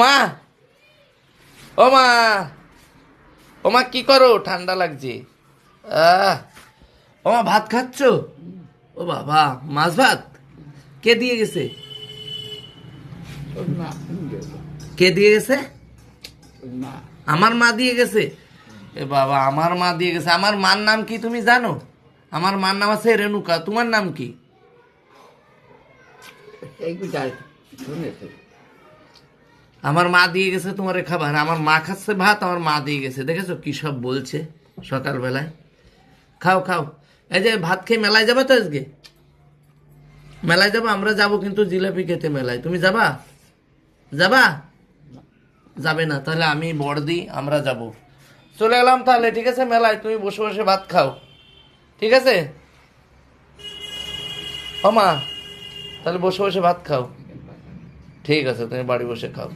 মা ও মা ও মা কি করো? ঠান্ডা লাগছে। আহ ও মা ভাত খাচ্ছ? ও বাবা, মাছ ভাত? কে দিয়ে গেছে? কে দিয়ে গেছে? আমার মা দিয়ে গেছে। এ বাবা, আমার মা দিয়ে গেছে। আমার মার নাম কি তুমি জানো? আমার মার নাম আছে রেণুকা। তোমার নাম কি? আমার মা দিয়ে গেছে তোমার খাবার, আমার মা খাচ্ছে ভাত, আমার মা দিয়ে গেছে। দেখেছ কি সব বলছে সকালবেলায়? খাও খাও। এই যে ভাত খেয়ে মেলায় যাবে তো আজকে? মেলায় যাব? আমরা যাব কিন্তু জিলাপি খেতে মেলায়। তুমি যাবা? যাবা? যাবে না, তাহলে আমি বড়দি, আমরা যাব। চলে এলাম তাহলে, ঠিক আছে? মেলায় তুমি বসে বসে ভাত খাও। ঠিক আছে? ও মা, তাহলে বসে বসে ভাত খাও। ঠিক আছে, তুমি বাড়ি বসে খাও।